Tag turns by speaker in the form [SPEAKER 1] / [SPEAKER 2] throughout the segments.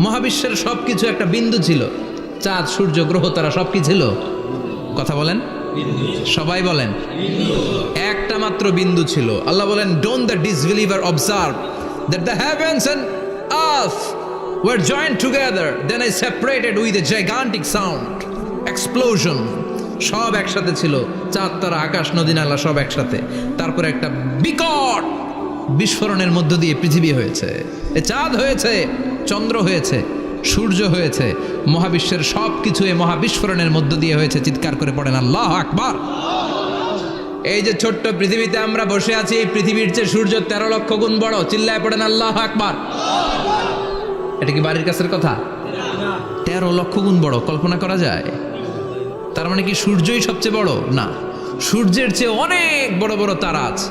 [SPEAKER 1] মহাবিশ্বের সব কিছু একটা বিন্দু ছিল। চাঁদ, সূর্য, গ্রহ, তারা সব কি ছিল। কথা বলেন? সবাই বলেন। একটা মাত্র বিন্দু ছিল। আল্লাহ বলেন don't the disbeliever observe that the heavens and earth were joint together then I separated with a gigantic sound explosion সব একসাথে ছিল। চাঁদ, তারা আকাশ, নদী, নালা, সব একসাথে। তারপরে একটা বিকট বিস্ফোরণের মধ্য দিয়ে পৃথিবী হয়েছে। এ চাঁদ হয়েছে, চন্দ্র হয়েছে, সূর্য হয়েছে, মহাবিশ্বের সব কিছু এই মহাবিস্ফোরণের মধ্য দিয়ে হয়েছে, চিৎকার করে পড়েন আল্লাহ আকবার। এই যে ছোট্ট পৃথিবীতে আমরা বসে আছি, এই পৃথিবীর চেয়ে সূর্য তেরো লক্ষ গুণ বড়, চিল্লায় পড়েন আল্লাহ আকবার। এটা কি বাড়ির কাছের কথা? তেরো লক্ষ গুণ বড়, কল্পনা করা যায়? তার মানে কি সূর্যই সবচেয়ে বড়? না। সূর্যের চেয়ে অনেক বড় বড় তারা আছে।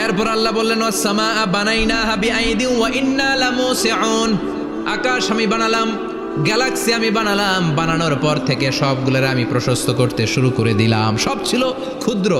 [SPEAKER 1] এরপর আল্লাহ বললেন বানাই বানাইনা হাবি আইদি আকাশ আমি বানালাম, গ্যালাক্সি আমি বানালাম, বানানোর পর থেকে সবগুলোর আমি প্রশস্ত করতে শুরু করে দিলাম। সব ছিল ক্ষুদ্র